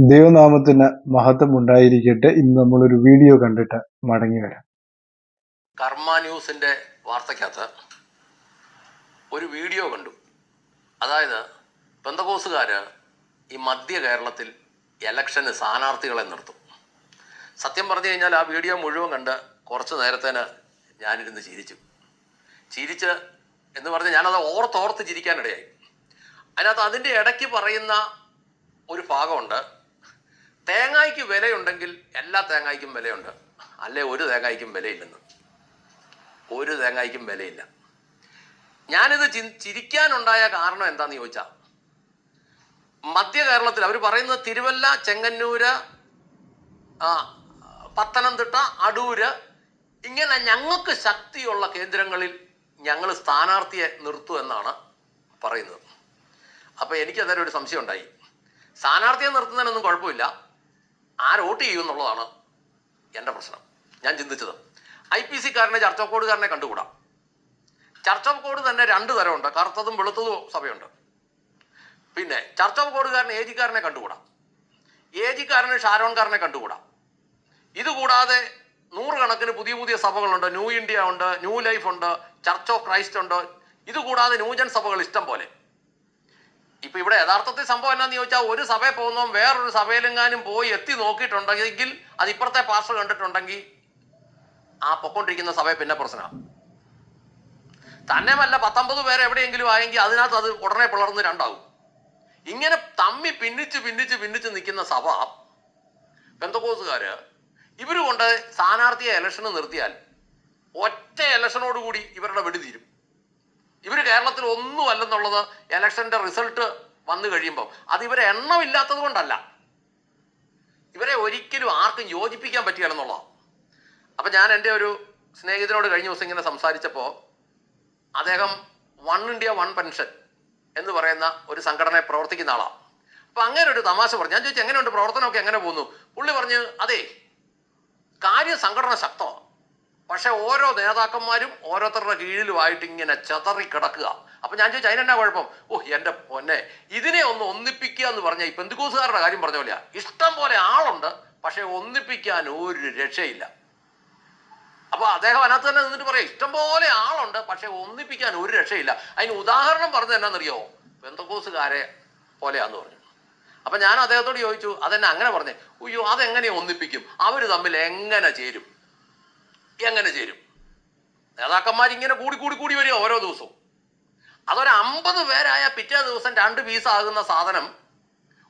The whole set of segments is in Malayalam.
ദൈവനാമത്തിന് മഹത്വം ഉണ്ടായിരിക്കട്ടെ ഇന്ന് നമ്മളൊരു വീഡിയോ കണ്ടിട്ട് മടങ്ങി വരാം. കർമ്മ ന്യൂസിന്റെ വാർത്തക്കകത്ത് ഒരു വീഡിയോ കണ്ടു. അതായത് ബന്ധകോസുകാര് ഈ മധ്യ കേരളത്തിൽ ഇലക്ഷന് സ്ഥാനാർത്ഥികളെ നിർത്തും. സത്യം പറഞ്ഞു കഴിഞ്ഞാൽ ആ വീഡിയോ മുഴുവൻ കണ്ട് കുറച്ച് നേരത്തേന് ഞാനിരുന്ന് ചിരിച്ചു. ചിരിച്ച് എന്ന് പറഞ്ഞ് ഞാനത് ഓർത്തോർത്ത് ചിരിക്കാനിടയായി. അതിനകത്ത് അതിന്റെ ഇടയ്ക്ക് പറയുന്ന ഒരു ഭാഗമുണ്ട്. തേങ്ങായ്ക്ക് വിലയുണ്ടെങ്കിൽ എല്ലാ തേങ്ങായ്ക്കും വിലയുണ്ട്. അല്ലെ ഒരു തേങ്ങായ്ക്കും വിലയില്ലെന്ന്. ഒരു തേങ്ങായ്ക്കും വിലയില്ല. ഞാനിത് ചി- ചിരിക്കാനുണ്ടായ കാരണം എന്താന്ന് ചോദിച്ചാൽ മധ്യ കേരളത്തിൽ അവർ പറയുന്നത് തിരുവല്ല ചെങ്ങന്നൂര് പത്തനംതിട്ട അടൂര് ഇങ്ങനെ ഞങ്ങൾക്ക് ശക്തിയുള്ള കേന്ദ്രങ്ങളിൽ ഞങ്ങൾ സ്ഥാനാർത്ഥിയെ നിർത്തും എന്നാണ് പറയുന്നത്. അപ്പോൾ എനിക്ക് അതൊരു സംശയം ഉണ്ടായി സ്ഥാനാർത്ഥിയെ നിർത്തുന്നതിനൊന്നും കുഴപ്പമില്ല. ആര് റോട്ട് ചെയ്യും എന്നുള്ളതാണ് എന്റെ പ്രശ്നം. ഞാൻ ചിന്തിച്ചത്. ഐ പി സിക്കാരനെ ചർച്ച ഓഫ് കോഡുകാരനെ കണ്ടുകൂടാ? ചർച്ച ഓഫ് കോഡ് തന്നെ രണ്ട് തരമുണ്ട്. കറുത്തതും വെളുത്തതും സഭയുണ്ട്. പിന്നെ ചർച്ച ഓഫ് കോഡുകാരൻ ഏജിക്കാരനെ കണ്ടുകൂടാ? ഏജിക്കാരന് ഷാരോൺകാരനെ കണ്ടുകൂടാ? ഇതുകൂടാതെ നൂറുകണക്കിന് പുതിയ പുതിയ സഭകളുണ്ട്. ന്യൂ ഇന്ത്യ ഉണ്ട് ന്യൂ ലൈഫ് ഉണ്ട് ചർച്ച് ഓഫ് ക്രൈസ്റ്റ് ഉണ്ട്. ഇതുകൂടാതെ ന്യൂജൻ സഭകൾ ഇഷ്ടം പോലെ. ഇപ്പൊ ഇവിടെ യഥാർത്ഥത്തിൽ സംഭവം എന്നാന്ന് ചോദിച്ചാൽ ഒരു സഭയിൽ പോകുന്നവൻ വേറൊരു സഭയിലെങ്ങാനും പോയി എത്തി നോക്കിയിട്ടുണ്ടെങ്കിൽ അത് ഇപ്പുറത്തെ പാസ്റ്റർ കണ്ടിട്ടുണ്ടെങ്കിൽ ആ പൊക്കൊണ്ടിരിക്കുന്ന സഭയെ പിന്നെ പ്രശ്നമാണ് തന്നെയല്ല പത്തൊമ്പത് പേരെ എവിടെയെങ്കിലും ആയെങ്കിൽ അതിനകത്ത് അത് ഉടനെ പിളർന്ന് രണ്ടാവും. ഇങ്ങനെ തമ്മി പിന്നിച്ച് പിന്നിച്ച് പിന്നിച്ച് നിൽക്കുന്ന സഭ പെന്തക്കോസുകാര് ഇവർ കൊണ്ട് സ്ഥാനാർത്ഥിയെ ഇലക്ഷന് നിർത്തിയാൽ ഒറ്റ ഇലക്ഷനോടുകൂടി ഇവരുടെ വെടി തീരും. ഇവർ കേരളത്തിൽ ഒന്നും അല്ലെന്നുള്ളത് ഇലക്ഷന്റെ റിസൾട്ട് വന്നു കഴിയുമ്പോൾ അത് ഇവരെ എണ്ണമില്ലാത്തത് കൊണ്ടല്ല. ഇവരെ ഒരിക്കലും ആർക്കും യോജിപ്പിക്കാൻ പറ്റുകയില്ലെന്നുള്ളതാണ് അപ്പം ഞാൻ എന്റെ ഒരു സ്നേഹിതനോട് കഴിഞ്ഞ ദിവസം ഇങ്ങനെ സംസാരിച്ചപ്പോൾ അദ്ദേഹം വൺ ഇന്ത്യ വൺ പെൻഷൻ എന്ന് പറയുന്ന ഒരു സംഘടനയെ പ്രവർത്തിക്കുന്ന ആളാണ് അപ്പം അങ്ങനെ ഒരു തമാശ പറഞ്ഞു. ഞാൻ ചോദിച്ചു എങ്ങനെയുണ്ട്? പ്രവർത്തനമൊക്കെ എങ്ങനെ പോകുന്നു? പുള്ളി പറഞ്ഞ് അതെ കാര്യ സംഘടന ശക്തമാണ് പക്ഷെ ഓരോ നേതാക്കന്മാരും ഓരോരുത്തരുടെ കീഴിലുമായിട്ട് ഇങ്ങനെ ചതറി കിടക്കുക. അപ്പൊ ഞാൻ ചോദിച്ചു അതിനെന്നാ കുഴപ്പം? ഓ എന്റെ പൊന്നെ ഇതിനെ ഒന്ന് ഒന്നിപ്പിക്കുക എന്ന് പറഞ്ഞാൽ ഈ പെന്തുകൂസുകാരുടെ കാര്യം പറഞ്ഞ പോലെയാ. ഇഷ്ടം പോലെ ആളുണ്ട് പക്ഷെ ഒന്നിപ്പിക്കാൻ ഒരു രക്ഷയില്ല. അപ്പൊ അദ്ദേഹം അതിനകത്ത് തന്നെ നിന്നിട്ട് പറയാം ഇഷ്ടം പോലെ ആളുണ്ട് പക്ഷെ ഒന്നിപ്പിക്കാൻ ഒരു രക്ഷയില്ല. അതിന് ഉദാഹരണം പറഞ്ഞത് എന്നാന്നറിയോ പെന്തക്കോസുകാരെ പോലെയാന്ന് പറഞ്ഞു. അപ്പൊ ഞാൻ അദ്ദേഹത്തോട് ചോദിച്ചു അതെന്നെ അങ്ങനെ പറഞ്ഞേ? അയ്യോ അതെങ്ങനെ ഒന്നിപ്പിക്കും? അവർ തമ്മിൽ എങ്ങനെ ചേരും? എങ്ങനെ ചേരും? നേതാക്കന്മാർ ഇങ്ങനെ കൂടി കൂടി കൂടി വരും ഓരോ ദിവസവും. അതൊരു അമ്പത് പേരായ പിറ്റേ ദിവസം രണ്ട് പീസ് ആകുന്ന സാധനം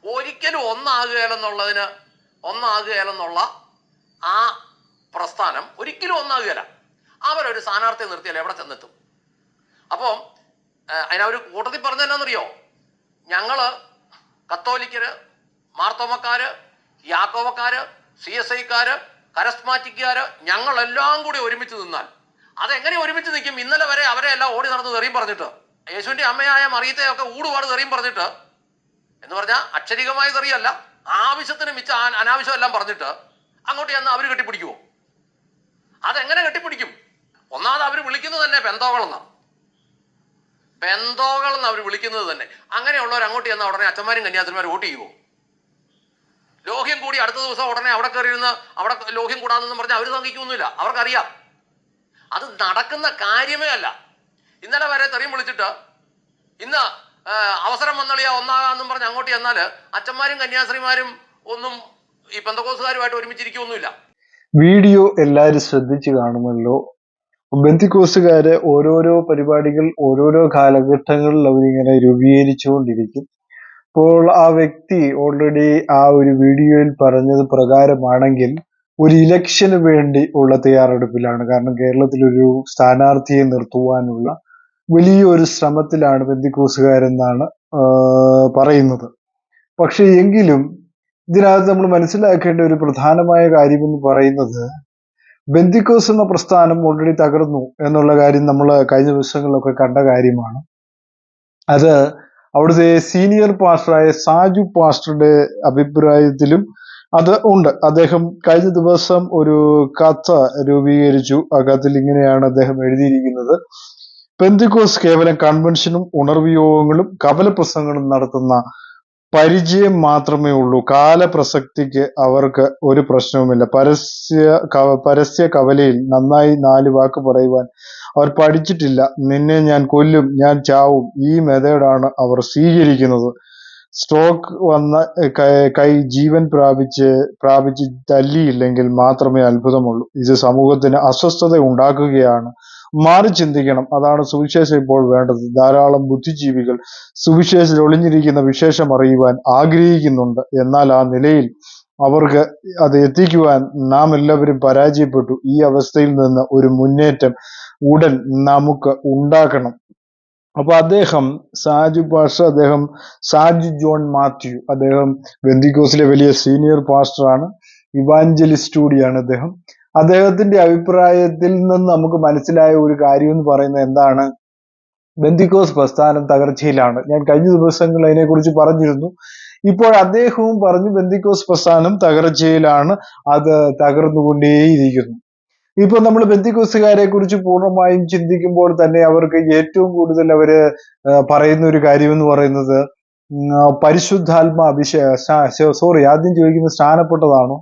ഒരിക്കലും ഒന്നാകുകയില്ലെന്നുള്ളതിന് ഒന്നാകുകയില്ലെന്നുള്ള ആ പ്രസ്ഥാനം ഒരിക്കലും ഒന്നാകുകയില്ല അവരൊരു സ്ഥാനാർത്ഥി നിർത്തിയാൽ എവിടെ ചെന്നെത്തും? അപ്പോൾ അതിനവർ കൂട്ടത്തിൽ പറഞ്ഞതെന്നറിയോ ഞങ്ങൾ കത്തോലിക്കര് മാർത്തോമക്കാര് യാക്കോവക്കാര് സി എസ് ഐക്കാര് കരസ്മാറ്റിക്കാര് ഞങ്ങളെല്ലാം കൂടി ഒരുമിച്ച് നിന്നാൽ. അതെങ്ങനെ ഒരുമിച്ച് നിൽക്കും? ഇന്നലെ വരെ അവരെ എല്ലാം ഓടി നടന്ന് തെറിയും പറഞ്ഞിട്ട്. യേശുവിന്റെ അമ്മയായ മറിയത്തെയൊക്കെ ഊടുപാട് തെറിയും പറഞ്ഞിട്ട്. എന്ന് പറഞ്ഞാൽ അക്ഷരികമായ തെറിയല്ല ആവശ്യത്തിന് മിച്ച അനാവശ്യമെല്ലാം പറഞ്ഞിട്ട് അങ്ങോട്ട് ചെന്ന് അവർ കെട്ടിപ്പിടിക്കുമോ അതെങ്ങനെ കെട്ടിപ്പിടിക്കും? ഒന്നാമത് അവർ വിളിക്കുന്നത് തന്നെ പെന്തോകളെന്നാണ് പെന്തോകൾ എന്ന് അവർ വിളിക്കുന്നത് തന്നെ. അങ്ങനെയുള്ളവർ അങ്ങോട്ട് ചെന്ന ഉടനെ അച്ഛന്മാരും കന്യാസ്ത്രീമാരും വോട്ട് ചെയ്യുമോ ലോഹ്യം കൂടി അടുത്ത ദിവസം ഉടനെ അവിടെ കയറിയിരുന്ന് അവിടെ ലോഹ്യം കൂടാന്നെന്ന് പറഞ്ഞാൽ അവർ സംഘിക്കൊന്നുമില്ല അവർക്കറിയാം. അത് നടക്കുന്ന കാര്യമേ അല്ല. ഇന്നലെ വരെ തെറിയും വിളിച്ചിട്ട് ഇന്ന് അവസരം വന്നളിയാ ഒന്നാകാന്നും പറഞ്ഞ് അങ്ങോട്ട് ചെന്നാൽ അച്ഛന്മാരും കന്യാസ്ത്രീമാരും ഒന്നും ഈ പെന്തക്കോസുകാരുമായിട്ട് ഒരുമിച്ചിരിക്കൊന്നുമില്ല. വീഡിയോ എല്ലാവരും ശ്രദ്ധിച്ചു കാണുമല്ലോ. ബന്ധിക്കോസുകാര് ഓരോരോ പരിപാടികൾ ഓരോരോ കാലഘട്ടങ്ങളിൽ അവരിങ്ങനെ രൂപീകരിച്ചുകൊണ്ടിരിക്കും. അപ്പോൾ ആ വ്യക്തി ഓൾറെഡി ആ ഒരു വീഡിയോയിൽ പറഞ്ഞത് പ്രകാരമാണെങ്കിൽ ഒരു ഇലക്ഷന് വേണ്ടി ഉള്ള തയ്യാറെടുപ്പിലാണ്. കാരണം കേരളത്തിൽ ഒരു സ്ഥാനാർത്ഥിയെ നിർത്തുവാനുള്ള വലിയൊരു ശ്രമത്തിലാണ് ബന്ധിക്കോസുകാരെന്നാണ് എന്നാണ് പറയുന്നത്. പക്ഷെ എങ്കിലും ഇതിനകത്ത് നമ്മൾ മനസ്സിലാക്കേണ്ട ഒരു പ്രധാനമായ കാര്യം എന്ന് പറയുന്നത് ബന്ദിക്കോസ് എന്ന പ്രസ്ഥാനം ഓൾറെഡി തകർന്നു എന്നുള്ള കാര്യം നമ്മൾ കഴിഞ്ഞ ദിവസങ്ങളിലൊക്കെ കണ്ട കാര്യമാണ്. അത് അവിടുത്തെ സീനിയർ പാസ്റ്ററായ സാജു പാസ്റ്ററുടെ അഭിപ്രായത്തിലും അത് ഉണ്ട്. അദ്ദേഹം കഴിഞ്ഞ ദിവസം ഒരു കഥ രൂപീകരിച്ചു. ആ കഥയിൽ ഇങ്ങനെയാണ് അദ്ദേഹം എഴുതിയിരിക്കുന്നത്. പെന്തിക്കോസ് കേവലം കൺവെൻഷനും ഉണർവിയോഗങ്ങളും കപല പ്രസംഗങ്ങളും നടത്തുന്ന പരിചയം മാത്രമേ ഉള്ളൂ. കാലപ്രസക്തിക്ക് അവർക്ക് ഒരു പ്രശ്നവുമില്ല. പരസ്യ പരസ്യ കവലയിൽ നന്നായി നാല് വാക്ക് പറയുവാൻ അവർ പഠിച്ചിട്ടില്ല. നിന്നെ ഞാൻ കൊല്ലും ഞാൻ ചാവും. ഈ മെത്തേഡാണ് അവർ സ്വീകരിക്കുന്നത്. സ്ട്രോക്ക് വന്ന കൈ ജീവൻ പ്രാപിച്ച് പ്രാപിച്ച് തല്ലിയില്ലെങ്കിൽ മാത്രമേ അത്ഭുതമുള്ളൂ. ഇത് സമൂഹത്തിന് അസ്വസ്ഥത ഉണ്ടാക്കുകയാണ്. മാറി ചിന്തിക്കണം. അതാണ് സുവിശേഷം ഇപ്പോൾ വേണ്ടത്. ധാരാളം ബുദ്ധിജീവികൾ സുവിശേഷത്തിൽ ഒളിഞ്ഞിരിക്കുന്ന വിശേഷം അറിയുവാൻ ആഗ്രഹിക്കുന്നുണ്ട്. എന്നാൽ ആ നിലയിൽ അവർക്ക് അത് എത്തിക്കുവാൻ നാം എല്ലാവരും പരാജയപ്പെട്ടു. ഈ അവസ്ഥയിൽ നിന്ന് ഒരു മുന്നേറ്റം ഉടൻ നമുക്ക് ഉണ്ടാക്കണം. അപ്പൊ അദ്ദേഹം സാജു പാഷ അദ്ദേഹം സാജു ജോൺ മാത്യു അദ്ദേഹം ബെന്തിക്കോസിലെ വലിയ സീനിയർ പാസ്റ്ററാണ്. ഇവാഞ്ചലിസ്റ്റ് കൂടിയാണ് അദ്ദേഹം. അദ്ദേഹത്തിന്റെ അഭിപ്രായത്തിൽ നിന്ന് നമുക്ക് മനസ്സിലായ ഒരു കാര്യം എന്ന് പറയുന്നത് എന്താണ്? ബന്ദിക്കോസ് പ്രസ്ഥാനം തകർച്ചയിലാണ്. ഞാൻ കഴിഞ്ഞ ദിവസങ്ങൾ അതിനെക്കുറിച്ച് പറഞ്ഞിരുന്നു. ഇപ്പോൾ അദ്ദേഹവും പറഞ്ഞു ബന്ദിക്കോസ് പ്രസ്ഥാനം തകർച്ചയിലാണ് അത് തകർന്നുകൊണ്ടേയിരിക്കുന്നു. ഇപ്പൊ നമ്മൾ ബന്ദിക്കോസുകാരെ കുറിച്ച് പൂർണമായും ചിന്തിക്കുമ്പോൾ തന്നെ അവർക്ക് ഏറ്റവും കൂടുതൽ അവർ പറയുന്ന ഒരു കാര്യം എന്ന് പറയുന്നത് പരിശുദ്ധാത്മാ അഭിഷേ സോറി ആദ്യം ചോദിക്കുന്നത് സ്നാനപ്പെട്ടതാണോ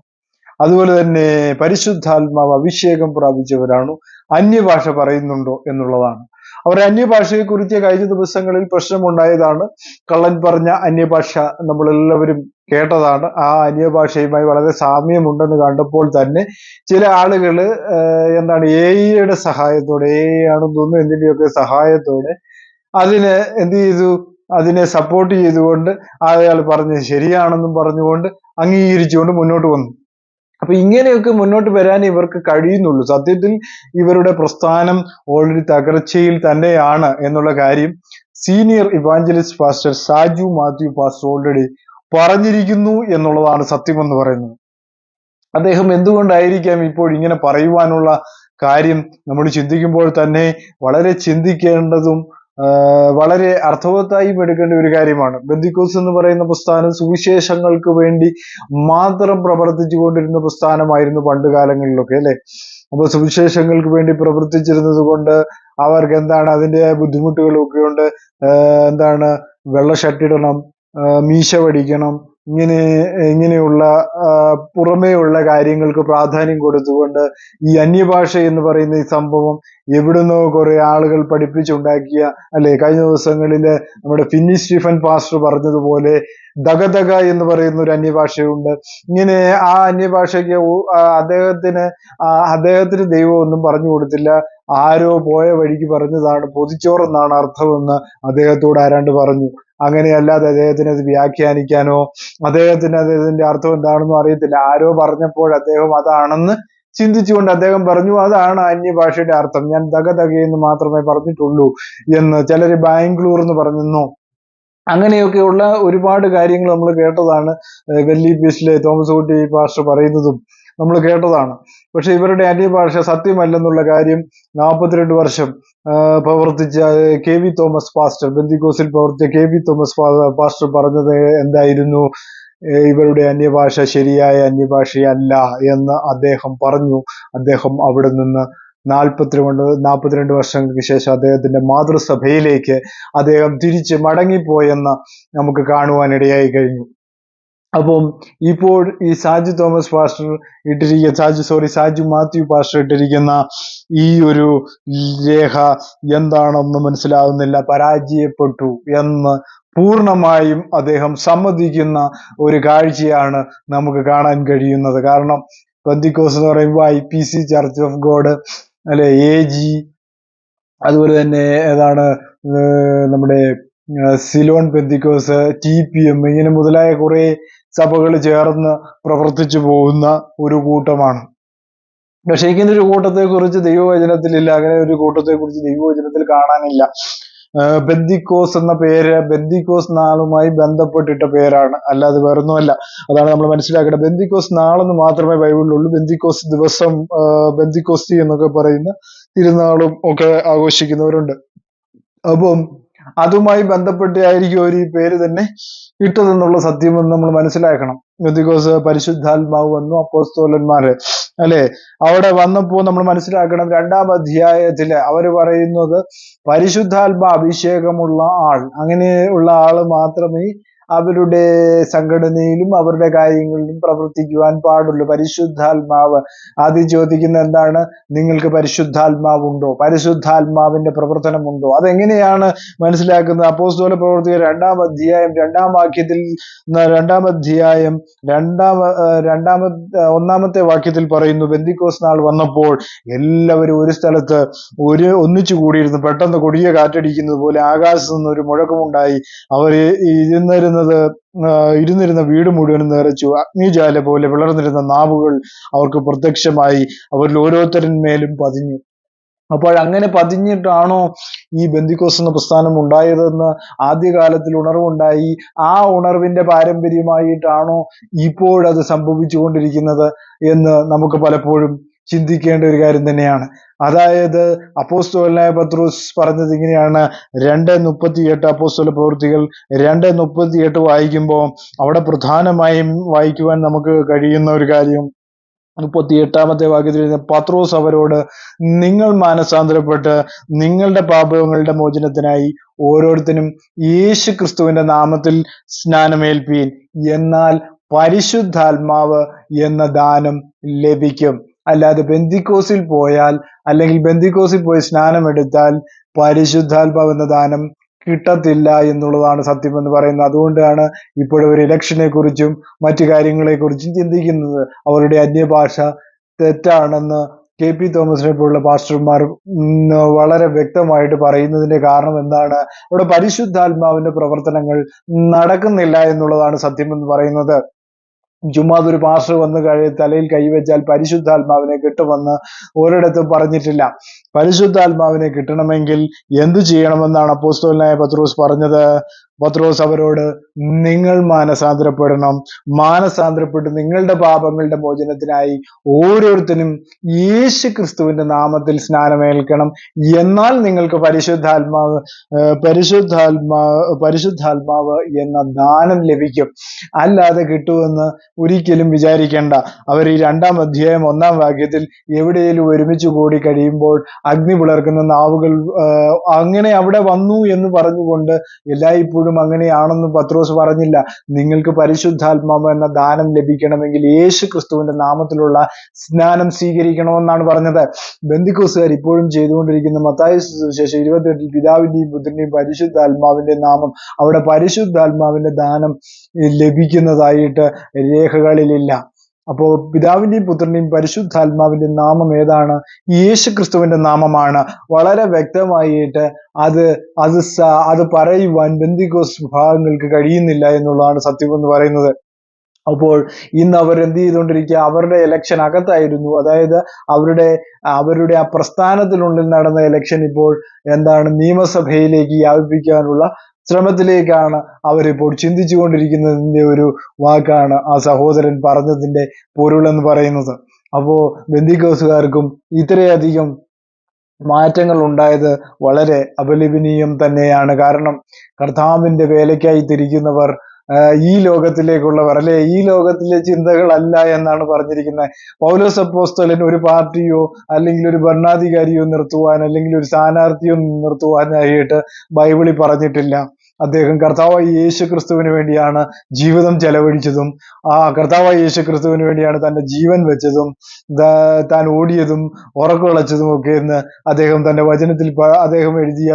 അതുപോലെ തന്നെ പരിശുദ്ധാത്മാവ് അഭിഷേകം പ്രാപിച്ചവരാണോ. അന്യഭാഷ പറയുന്നുണ്ടോ എന്നുള്ളതാണ്. അവർ അന്യഭാഷയെ കുറിച്ച് കഴിഞ്ഞ ദിവസങ്ങളിൽ പ്രശ്നമുണ്ടായതാണ്. കള്ളൻ പറഞ്ഞ അന്യഭാഷ നമ്മളെല്ലാവരും കേട്ടതാണ്. ആ അന്യഭാഷയുമായി വളരെ സാമ്യമുണ്ടെന്ന് കണ്ടപ്പോൾ തന്നെ ചില ആളുകൾ എന്താണ് എ ഐയുടെ സഹായത്തോടെ എ ആണെന്ന് തോന്നുന്നു എന്തിന്റെയൊക്കെ സഹായത്തോടെ അതിനെ എന്ത് ചെയ്തു? അതിനെ സപ്പോർട്ട് ചെയ്തുകൊണ്ട് അയാൾ പറഞ്ഞത് ശരിയാണെന്നും പറഞ്ഞുകൊണ്ട് അംഗീകരിച്ചുകൊണ്ട് മുന്നോട്ട് വന്നു. അപ്പൊ ഇങ്ങനെയൊക്കെ മുന്നോട്ട് വരാൻ ഇവർക്ക് കഴിയുന്നുള്ളൂ. സത്യത്തിൽ ഇവരുടെ പ്രസ്ഥാനം ഓൾറെഡി തകർച്ചയിൽ തന്നെയാണ് എന്നുള്ള കാര്യം senior evangelist pastor Saju Mathew pastor already പറഞ്ഞിരിക്കുന്നു എന്നുള്ളതാണ് സത്യം എന്ന് പറയുന്നത്. അദ്ദേഹം എന്തുകൊണ്ടായിരിക്കാം ഇപ്പോൾ ഇങ്ങനെ പറയുവാനുള്ള കാര്യം നമ്മൾ ചിന്തിക്കുമ്പോൾ തന്നെ വളരെ ചിന്തിക്കേണ്ടതും വളരെ അർത്ഥവത്തായി എടുക്കേണ്ട ഒരു കാര്യമാണ്. ബന്ദിക്കോസ് എന്ന് പറയുന്ന പ്രസ്ഥാനം സുവിശേഷങ്ങൾക്ക് വേണ്ടി മാത്രം പ്രവർത്തിച്ചു കൊണ്ടിരുന്ന പ്രസ്ഥാനമായിരുന്നു പണ്ട് കാലങ്ങളിലൊക്കെ അല്ലെ? അപ്പൊ സുവിശേഷങ്ങൾക്ക് വേണ്ടി പ്രവർത്തിച്ചിരുന്നത് കൊണ്ട് അവർക്ക് എന്താണ് അതിന്റെ ബുദ്ധിമുട്ടുകളൊക്കെ ഉണ്ട്. എന്താണ് വെള്ള ഷർട്ടിടണം മീശ വടിക്കണം ഇങ്ങനെ ഇങ്ങനെയുള്ള പുറമേയുള്ള കാര്യങ്ങൾക്ക് പ്രാധാന്യം കൊടുത്തുകൊണ്ട് ഈ അന്യഭാഷ എന്ന് പറയുന്ന ഈ സംഭവം എവിടുന്നോ കുറെ ആളുകൾ പഠിപ്പിച്ചുണ്ടാക്കിയ അല്ലെ കഴിഞ്ഞ ദിവസങ്ങളിൽ നമ്മുടെ ഫിന്നി സ്റ്റീഫൻ പാസ്റ്റർ പറഞ്ഞതുപോലെ ദഗദഗ എന്ന് പറയുന്ന ഒരു അന്യഭാഷയുണ്ട്. ഇങ്ങനെ ആ അന്യഭാഷയ്ക്ക് അദ്ദേഹത്തിന് അദ്ദേഹത്തിന് ദൈവം ഒന്നും പറഞ്ഞു കൊടുത്തില്ല. ആരോ പോയ വഴിക്ക് പറഞ്ഞതാണ് പൊതിച്ചോറെന്നാണ് അർത്ഥമെന്ന് അദ്ദേഹത്തോട് ആരാണ്ട് പറഞ്ഞു. അങ്ങനെയല്ലാതെ അദ്ദേഹത്തിന് അത് വ്യാഖ്യാനിക്കാനോ അദ്ദേഹത്തിന് അത് ഇതിന്റെ അർത്ഥം എന്താണെന്നോ അറിയത്തില്ല. ആരോ പറഞ്ഞപ്പോൾ അദ്ദേഹം അതാണെന്ന് ചിന്തിച്ചുകൊണ്ട് അദ്ദേഹം പറഞ്ഞു അതാണ് അന്യഭാഷയുടെ അർത്ഥം. ഞാൻ എന്ന് മാത്രമേ പറഞ്ഞിട്ടുള്ളൂ എന്ന് ചിലര് ബാംഗ്ലൂർ എന്ന് പറഞ്ഞെന്നോ അങ്ങനെയൊക്കെയുള്ള ഒരുപാട് കാര്യങ്ങൾ നമ്മൾ കേട്ടതാണ് വെല്ലി പീസിലെ തോമസ് കുട്ടി പാസ്റ്റർ പറയുന്നതും. നമ്മൾ കേട്ടതാണ്. പക്ഷെ ഇവരുടെ അന്യഭാഷ സത്യമല്ലെന്നുള്ള കാര്യം നാൽപ്പത്തിരണ്ട് വർഷം പ്രവർത്തിച്ച കെ വി തോമസ് പാസ്റ്റർ ബന്ദിക്കോസിൽ പ്രവർത്തിച്ച കെ വി തോമസ് പാസ്റ്റർ പറഞ്ഞത് എന്തായിരുന്നു? ഇവരുടെ അന്യഭാഷ ശരിയായ അന്യഭാഷയല്ല എന്ന് അദ്ദേഹം പറഞ്ഞു. അദ്ദേഹം അവിടെ നിന്ന് നാൽപ്പത്തിരണ്ട് നാൽപ്പത്തിരണ്ട് വർഷങ്ങൾക്ക് ശേഷം അദ്ദേഹത്തിന്റെ മാതൃസഭയിലേക്ക് അദ്ദേഹം തിരിച്ച് മടങ്ങിപ്പോയെന്ന് നമുക്ക് കാണുവാനിടയായി കഴിഞ്ഞു. അപ്പം ഇപ്പോൾ ഈ സാജു തോമസ് പാസ്റ്റർ ഇട്ടിരിക്കുന്ന സാജു സോറി സാജു മാത്യു പാസ്റ്റർ ഇട്ടിരിക്കുന്ന ഈ ഒരു രേഖ എന്താണെന്ന് മനസ്സിലാകുന്നില്ല പരാജയപ്പെട്ടു എന്ന് പൂർണമായും അദ്ദേഹം സമ്മതിക്കുന്ന ഒരു കാഴ്ചയാണ് നമുക്ക് കാണാൻ കഴിയുന്നത്. കാരണം പെന്തിക്കോസ് എന്ന് പറയുമ്പോൾ I P C church of God അല്ലെ എ ജി അതുപോലെ തന്നെ ഏതാണ് നമ്മുടെ Ceylon Pentecost T P M ഇങ്ങനെ മുതലായ കുറെ സഭകൾ ചേർന്ന് പ്രവർത്തിച്ചു പോകുന്ന ഒരു കൂട്ടമാണ്. പക്ഷേ ഇങ്ങനെ ഒരു കൂട്ടത്തെ കുറിച്ച് ദൈവവചനത്തിലില്ല അങ്ങനെ ഒരു കൂട്ടത്തെ കുറിച്ച് ദൈവവചനത്തിൽ കാണാനില്ല. ബെന്തിക്കോസ് എന്ന പേര് ബെന്തിക്കോസ് നാളുമായി ബന്ധപ്പെട്ടിട്ട പേരാണ്. അല്ലാതെ വേറൊന്നുമല്ല. അതാണ് നമ്മൾ മനസ്സിലാക്കേണ്ടത്. ബെന്തിക്കോസ് നാളെന്ന് മാത്രമേ ബൈബിളിലുള്ളൂ. ബെന്തിക്കോസ് ദിവസം ബെന്തിക്കോസ് എന്നൊക്കെ പറയുന്ന തിരുനാളും ഒക്കെ ആഘോഷിക്കുന്നവരുണ്ട്. അപ്പം അതുമായി ബന്ധപ്പെട്ടായിരിക്കും അവർ ഈ പേര് തന്നെ ഇട്ടതെന്നുള്ള സത്യമെന്ന് നമ്മൾ മനസ്സിലാക്കണം. ബിക്കോസ് പരിശുദ്ധാത്മാവ് വന്നു അപ്പോസ്തോലന്മാര്. അല്ലെ? അവിടെ വന്നപ്പോ നമ്മൾ മനസ്സിലാക്കണം രണ്ടാം അധ്യായത്തിൽ അവർ പറയുന്നത് പരിശുദ്ധാത്മ അഭിഷേകമുള്ള ആൾ. അങ്ങനെയുള്ള ആൾ മാത്രമേ അവരുടെ സംഘടനയിലും അവരുടെ കാര്യങ്ങളിലും പ്രവർത്തിക്കുവാൻ പാടുള്ളൂ. പരിശുദ്ധാത്മാവ് ആദ്യം ചോദിക്കുന്ന എന്താണ്? നിങ്ങൾക്ക് പരിശുദ്ധാത്മാവുണ്ടോ? പരിശുദ്ധാത്മാവിന്റെ പ്രവർത്തനമുണ്ടോ? അതെങ്ങനെയാണ് മനസ്സിലാക്കുന്നത്? അപ്പോസ്തോല പ്രവർത്തിക രണ്ടാം അധ്യായം രണ്ടാം വാക്യത്തിൽ രണ്ടാം അധ്യായം രണ്ടാം രണ്ടാമ ഒന്നാമത്തെ വാക്യത്തിൽ പറയുന്നു ബന്ദിക്കോസ് നാൾ വന്നപ്പോൾ എല്ലാവരും ഒരു സ്ഥലത്ത് ഒരു ഒന്നിച്ചു കൂടിയിരുന്നു. പെട്ടെന്ന് കൊടിയ കാറ്റടിക്കുന്നത് പോലെ ആകാശത്ത് നിന്ന് ഒരു മുഴക്കമുണ്ടായി. അവർ ഇരുന്നിരുന്നത് ആ, ഇരുന്നിരുന്ന വീട് മുഴുവനും നിറച്ചു. അഗ്നിജാല പോലെ വിളർന്നിരുന്ന നാവുകൾ അവർക്ക് പ്രത്യക്ഷമായി അവരിൽ ഓരോരുത്തരന്മേലും പതിഞ്ഞു. അപ്പോൾ അങ്ങനെ പതിഞ്ഞിട്ടാണോ ഈ ബന്ദിക്കോസ് എന്ന പ്രസ്ഥാനം ഉണ്ടായതെന്ന് ആദ്യകാലത്തിൽ ഉണർവുണ്ടായി. ആ ഉണർവിന്റെ പാരമ്പര്യമായിട്ടാണോ ഇപ്പോഴത് സംഭവിച്ചുകൊണ്ടിരിക്കുന്നത് എന്ന് നമുക്ക് പലപ്പോഴും ചിന്തിക്കേണ്ട ഒരു കാര്യം തന്നെയാണ്. അതായത് അപ്പോസ്തോലായ പത്രോസ് പറഞ്ഞത് ഇങ്ങനെയാണ്. രണ്ട് മുപ്പത്തിയെട്ട് അപ്പോസ്തോല പ്രവൃത്തികൾ രണ്ട് മുപ്പത്തിയെട്ട് വായിക്കുമ്പോൾ അവിടെ പ്രധാനമായും വായിക്കുവാൻ നമുക്ക് കഴിയുന്ന ഒരു കാര്യം മുപ്പത്തി എട്ടാമത്തെ വാക്യത്തിൽ പത്രോസ് അവരോട് നിങ്ങൾ മാനസാന്തരപ്പെട്ട് നിങ്ങളുടെ പാപങ്ങളുടെ മോചനത്തിനായി ഓരോരുത്തരും യേശു ക്രിസ്തുവിന്റെ നാമത്തിൽ സ്നാനമേൽപ്പീൻ. എന്നാൽ പരിശുദ്ധാത്മാവ് എന്ന ദാനം ലഭിക്കും. അല്ലാതെ ബന്ദിക്കോസിൽ പോയാൽ അല്ലെങ്കിൽ ബന്ദിക്കോസിൽ പോയി സ്നാനമെടുത്താൽ പരിശുദ്ധാത്മാവ് എന്ന ദാനം കിട്ടത്തില്ല എന്നുള്ളതാണ് സത്യം എന്ന് പറയുന്നത്. അതുകൊണ്ടാണ് ഇപ്പോഴവർ ഇലക്ഷനെ കുറിച്ചും മറ്റു കാര്യങ്ങളെ കുറിച്ചും ചിന്തിക്കുന്നത്. അവരുടെ അന്യഭാഷ തെറ്റാണെന്ന് കെ പി തോമസിനെ പോലുള്ള പാസ്റ്റർമാർ വളരെ വ്യക്തമായിട്ട് പറയുന്നതിന്റെ കാരണം എന്താണ്? അവിടെ പരിശുദ്ധാത്മാവിന്റെ പ്രവർത്തനങ്ങൾ നടക്കുന്നില്ല എന്നുള്ളതാണ് സത്യം എന്ന് പറയുന്നത്. ചുമ്മാ ഒരു പാസ്റ്റർ വന്ന് കഴി തലയിൽ കൈവച്ചാൽ പരിശുദ്ധാത്മാവിനെ കിട്ടുമെന്ന് ഒരിടത്തും പറഞ്ഞിട്ടില്ല. പരിശുദ്ധാത്മാവിനെ കിട്ടണമെങ്കിൽ എന്തു ചെയ്യണമെന്നാണ് അപ്പോസ്തലനായ പത്രോസ് പറഞ്ഞത്? പത്രോസ് അവരോട് നിങ്ങൾ മാനസാന്തരപ്പെടണം. മാനസാന്തരപ്പെട്ട് നിങ്ങളുടെ പാപങ്ങളുടെ മോചനത്തിനായി ഓരോരുത്തരും യേശു ക്രിസ്തുവിന്റെ നാമത്തിൽ സ്നാനമേൽക്കണം. എന്നാൽ നിങ്ങൾക്ക് പരിശുദ്ധാത്മാവ് പരിശുദ്ധാത്മാ പരിശുദ്ധാത്മാവ് എന്ന ദാനം ലഭിക്കും. അല്ലാതെ കിട്ടുമെന്ന് ഒരിക്കലും വിചാരിക്കേണ്ട. അവർ ഈ രണ്ടാം അധ്യായം ഒന്നാം വാക്യത്തിൽ എവിടെയെങ്കിലും ഒരുമിച്ച് കൂടി കഴിയുമ്പോൾ അഗ്നി പുലർക്കുന്ന നാവുകൾ അങ്ങനെ അവിടെ വന്നു എന്ന് പറഞ്ഞുകൊണ്ട് എല്ലായ്പ്പോഴും അങ്ങനെയാണെന്ന് പത്രോസ് പറഞ്ഞില്ല. നിങ്ങൾക്ക് പരിശുദ്ധാത്മാവ് എന്ന ദാനം ലഭിക്കണമെങ്കിൽ യേശു ക്രിസ്തുവിന്റെ നാമത്തിലുള്ള സ്നാനം സ്വീകരിക്കണമെന്നാണ് പറഞ്ഞത്. ബന്ധിക്കോസുകാർ ഇപ്പോഴും ചെയ്തുകൊണ്ടിരിക്കുന്ന മത്തായ സുവിശേഷം ഇരുപത്തെട്ടിൽ പിതാവിന്റെയും പുത്രന്റെയും പരിശുദ്ധാത്മാവിന്റെ നാമം അവിടെ പരിശുദ്ധാത്മാവിന്റെ ദാനം ലഭിക്കുന്നതായിട്ട് രേഖകളിലില്ല. അപ്പോ പിതാവിന്റെയും പുത്രന്റെയും പരിശുദ്ധാത്മാവിന്റെ നാമം ഏതാണ്? യേശു ക്രിസ്തുവിന്റെ നാമമാണ്. വളരെ വ്യക്തമായിട്ട് അത് അത് അത് പറയുവാൻ ബന്ദിക്കോസ് വിഭാഗങ്ങൾക്ക് കഴിയുന്നില്ല എന്നുള്ളതാണ് സത്യം എന്ന് പറയുന്നത്. അപ്പോൾ ഇന്ന് അവർ എന്ത് ചെയ്തുകൊണ്ടിരിക്കുക? അവരുടെ ഇലക്ഷൻ അകത്തായിരുന്നു. അതായത് അവരുടെ അവരുടെ ആ പ്രസ്ഥാനത്തിനുള്ളിൽ നടന്ന ഇലക്ഷൻ ഇപ്പോൾ എന്താണ്? നിയമസഭയിലേക്ക് വ്യാപിപ്പിക്കാനുള്ള ശ്രമത്തിലേക്കാണ് അവരിപ്പോൾ ചിന്തിച്ചുകൊണ്ടിരിക്കുന്നതിന്റെ ഒരു വാക്കാണ് ആ സഹോദരൻ പറഞ്ഞതിന്റെ പൊരുളെന്ന് പറയുന്നത്. അപ്പോ ബന്ദിക്കോസുകാർക്കും ഇത്രയധികം മാറ്റങ്ങൾ ഉണ്ടായത് വളരെ അപലപനീയം തന്നെയാണ്. കാരണം കർത്താവിന്റെ വേലയ്ക്കായി തിരിക്കുന്നവർ ഈ ലോകത്തിലേക്കുള്ളവർ അല്ലെ? ഈ ലോകത്തിലെ ചിന്തകളല്ല എന്നാണ് പറഞ്ഞിരിക്കുന്നത്. പൗലോസ് അപ്പോസ്തലൻ ഒരു പാർട്ടിയോ അല്ലെങ്കിൽ ഒരു ഭരണാധികാരിയോ നിർത്തുവാൻ അല്ലെങ്കിൽ ഒരു സ്ഥാനാർത്ഥിയോ നിർത്തുവാനായിട്ട് ബൈബിളിൽ പറഞ്ഞിട്ടില്ല. അദ്ദേഹം കർത്താവായ യേശു ക്രിസ്തുവിന് വേണ്ടിയാണ് ജീവിതം ചെലവഴിച്ചതും ആ കർത്താവായ യേശു ക്രിസ്തുവിന് വേണ്ടിയാണ് തന്റെ ജീവൻ വെച്ചതും താൻ ഓടിയതും ഉറക്കുളച്ചതും ഒക്കെ എന്ന് അദ്ദേഹം തന്റെ വചനത്തിൽ അദ്ദേഹം എഴുതിയ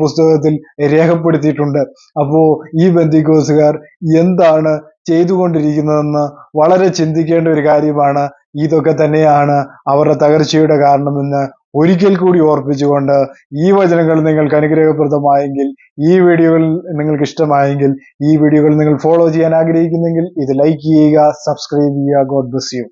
പുസ്തകത്തിൽ രേഖപ്പെടുത്തിയിട്ടുണ്ട്. അപ്പോ ഈ ബന്ധിക്കോസുകാർ എന്താണ് ചെയ്തുകൊണ്ടിരിക്കുന്നതെന്ന് വളരെ ചിന്തിക്കേണ്ട ഒരു കാര്യമാണ്. ഇതൊക്കെ തന്നെയാണ് അവരുടെ തകർച്ചയുടെ കാരണമെന്ന് ഒരിക്കൽ കൂടി ഓർപ്പിച്ചുകൊണ്ട് ഈ വചനങ്ങൾ നിങ്ങൾക്ക് അനുഗ്രഹപ്രദമായെങ്കിൽ ഈ വീഡിയോകൾ നിങ്ങൾക്ക് ഇഷ്ടമായെങ്കിൽ ഈ വീഡിയോകൾ നിങ്ങൾ ഫോളോ ചെയ്യാൻ ആഗ്രഹിക്കുന്നെങ്കിൽ ഇത് ലൈക്ക് ചെയ്യുക സബ്സ്ക്രൈബ് ചെയ്യുക. God bless you